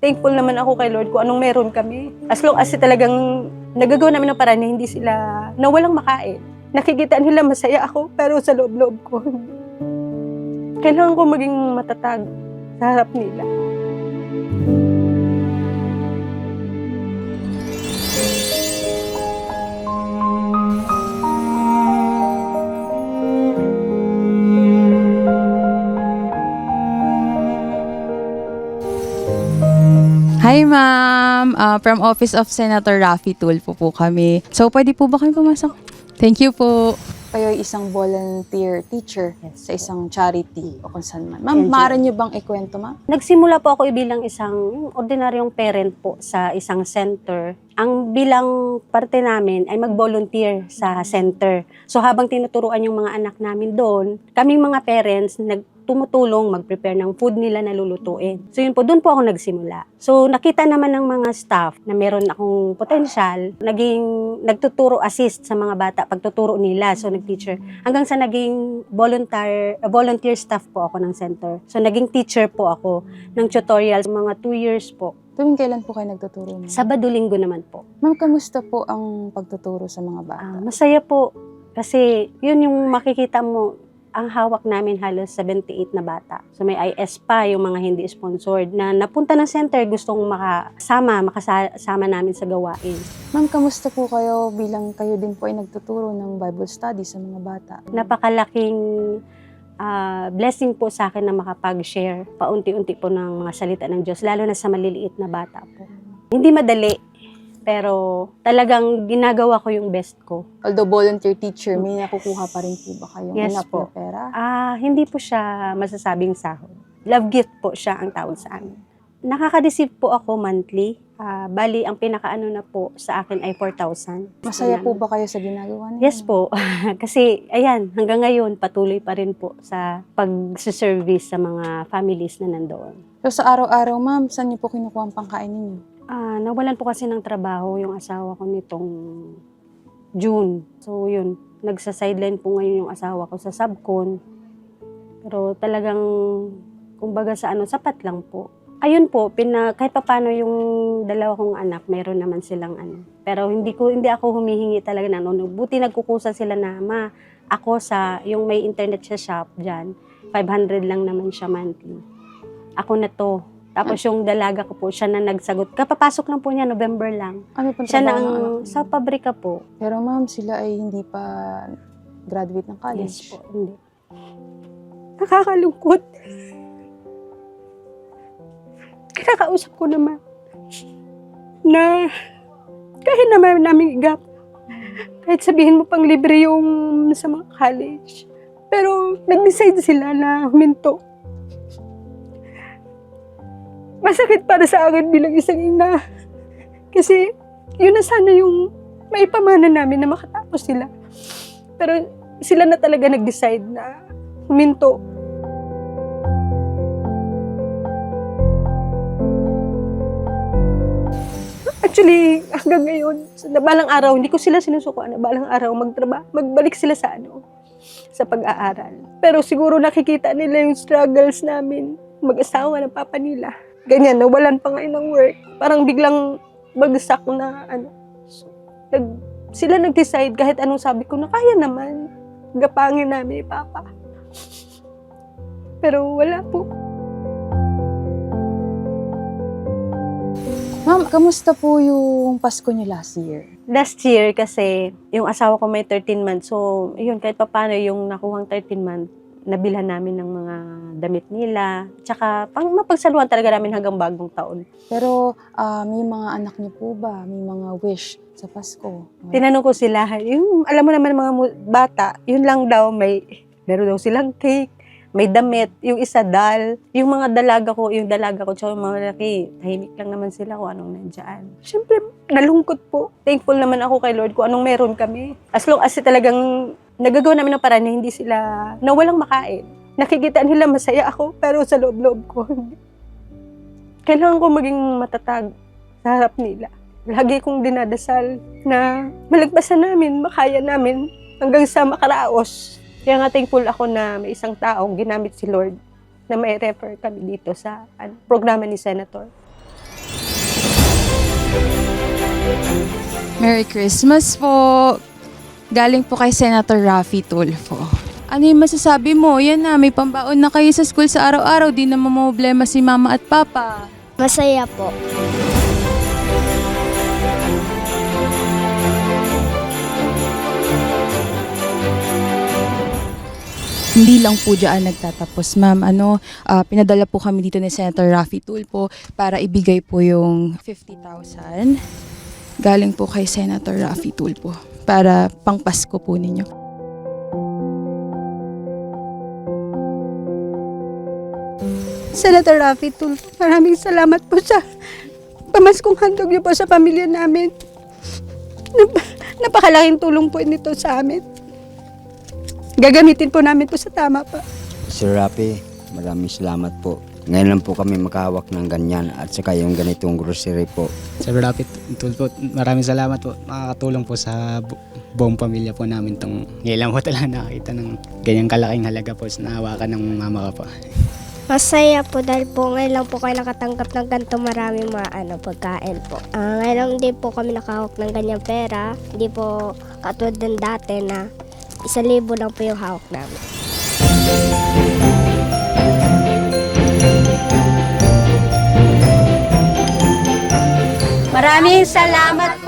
Thankful naman ako kay Lord kung anong meron kami. As long as talagang nagagawa namin ng paraan na hindi sila na walang makain. Nakikita nila masaya ako, pero sa loob-loob ko. Kailangan ko maging matatag sa harap nila. Hi ma'am, Ah, from Office of Senator Raffy Tulfo po kami. So pwede po ba kami pumasok? Thank you po. Kayo ay isang volunteer teacher sa isang charity o kung saan man. Ma'am, maaari niyo bang ikwento ma'am? Nagsimula po ako bilang isang ordinaryong parent po sa isang center. Ang bilang parte namin ay mag-volunteer sa center. So habang tinuturuan yung mga anak namin doon, kaming mga parents nagtumutulong mag-prepare ng food nila na lulutuin. So yun po, doon po ako nagsimula. So nakita naman ng mga staff na meron akong potential, naging nagtuturo assist sa mga bata pagtuturo nila. So nag-teacher. Hanggang sa naging volunteer, volunteer staff po ako ng center. So naging teacher po ako ng tutorials mga two years po. Tuwing kailan po kayo nagtuturo ma'am? Sabado linggo naman po. Ma'am, kamusta po ang pagtuturo sa mga bata? Ah, masaya po kasi yun yung makikita mo ang hawak namin halos 78 na bata. So may IS pa, yung mga hindi sponsored na napunta ng center gustong makasama, makasama namin sa gawain. Ma'am, kamusta po kayo bilang kayo din po ay nagtuturo ng Bible study sa mga bata? Napakalaking ah, blessing po sa akin na makapag-share paunti-unti po ng mga salita ng Diyos, lalo na sa maliliit na bata po. Hindi madali, pero talagang ginagawa ko yung best ko. Although volunteer teacher, may nakukuha pa rin po ba kayong Yes enough po. na pera? Ah, hindi po siya masasabing sahod. Love gift po siya ang tawag sa amin. Nakaka-receive po ako monthly. Ah, bali, ang pinakaano na po sa akin ay 4,000. Masaya po ba kayo sa ginagawa niyo? Yes po. Kasi, ayan, hanggang ngayon, patuloy pa rin po sa pag-service sa mga families na nandoon. So sa araw-araw, ma'am, saan niyo po kinukuha ang pangkain ninyo? Ah, nawalan po kasi ng trabaho yung asawa ko nitong June. So, yun. Nagsa-sideline po ngayon yung asawa ko sa subcon. Pero talagang, kumbaga sa ano, sapat lang po. Ayun po, pina, kahit pa paano yung dalawa kong anak, meron naman silang ano. Pero hindi ko hindi ako humihingi talaga na ano. Buti nagkukusa sila na, ma, ako sa, yung may internet sa shop dyan, 500 lang naman siya monthly. Ako na to. Tapos yung dalaga ko po, siya na nagsagot. Kapapasok lang po niya, November lang. Ano po Siya na trabaho ng ang, niyo? sa pabrika po. Pero ma'am, sila ay hindi pa graduate ng college. Yes po, hindi. Nakakalungkot. Kinakausap ko naman na kahit naman namin igap, kahit sabihin mo pang libre yung sa mga college, pero nag-decide sila na huminto. Masakit para sa akin bilang isang ina. Kasi yun na sana yung maipamana namin na makatapos sila. Pero sila na talaga nag-decide na huminto. Actually, hanggang ngayon, sa nabalang araw, hindi ko sila sinusukuan na balang araw magtraba, magbalik sila sa ano, sa pag-aaral. Pero siguro nakikita nila yung struggles namin, mag-asawa ng papa nila. Ganyan, nawalan pa ngayon ng work. Parang biglang bagsak na ano. Nag, sila nag-decide kahit anong sabi ko na kaya naman. Gapangin namin ni Papa. Pero wala po. Ma'am, kamusta po yung Pasko niyo last year? Last year kasi yung asawa ko may 13 months. So, yun, kahit pa paano yung nakuhang 13 months, nabilhan namin ng mga damit nila. Tsaka, pang mapagsaluhan talaga namin hanggang bagong taon. Pero ah, may mga anak niyo po ba? May mga wish sa Pasko? Tinanong ko sila, yung, alam mo naman mga mu- bata, yun lang daw, may, meron daw silang cake, may damit, yung isa dal, yung mga dalaga ko, yung dalaga ko, tsaka yung mga laki, tahimik lang naman sila kung anong nandyan. Siyempre, nalungkot po. Thankful naman ako kay Lord kung anong meron kami. As long as talagang nagagawa namin ng paraan na hindi sila, na walang makain. Nakikita nila masaya ako, pero sa loob-loob ko. Kailangan ko maging matatag sa harap nila. Lagi kong dinadasal na malagpasan namin, makaya namin hanggang sa makaraos. Kaya nga thankful ako na may isang taong ginamit si Lord na may refer kami dito sa ano, programa ni Senator. Merry Christmas po. Galing po kay Senator Raffy Tulfo. Ano yung masasabi mo? Yan na, may pambaon na kayo sa school sa araw-araw. Di na problema si mama at papa. Masaya po. Hindi lang po dyan nagtatapos, ma'am. Ano, ah, pinadala po kami dito ni Senator Raffy Tulfo para ibigay po yung 50,000 galing po kay Senator Raffy Tulfo para pangpasko po ninyo. Senator Rafi Tulfo, maraming salamat po sa pamaskong handog niyo po sa pamilya namin. Nap- napakalaking tulong po nito sa amin. Gagamitin po namin po sa tama pa. Sir Rafi, maraming salamat po. Ngayon lang po kami makahawak ng ganyan at saka yung ganitong grocery po. Sir Rapid po, maraming salamat po. Makakatulong po sa bu- buong pamilya po namin tong ngayon lang po talaga nakakita ng ganyang kalaking halaga po sa nahawakan ng mama ko po. Masaya po dahil po ngayon lang po kayo nakatanggap ng ganito maraming mga ano, pagkain po. Ah, ngayon lang din po kami nakahawak ng ganyang pera. Hindi po katulad ng dati na isa libo lang po yung hawak namin. Maraming salamat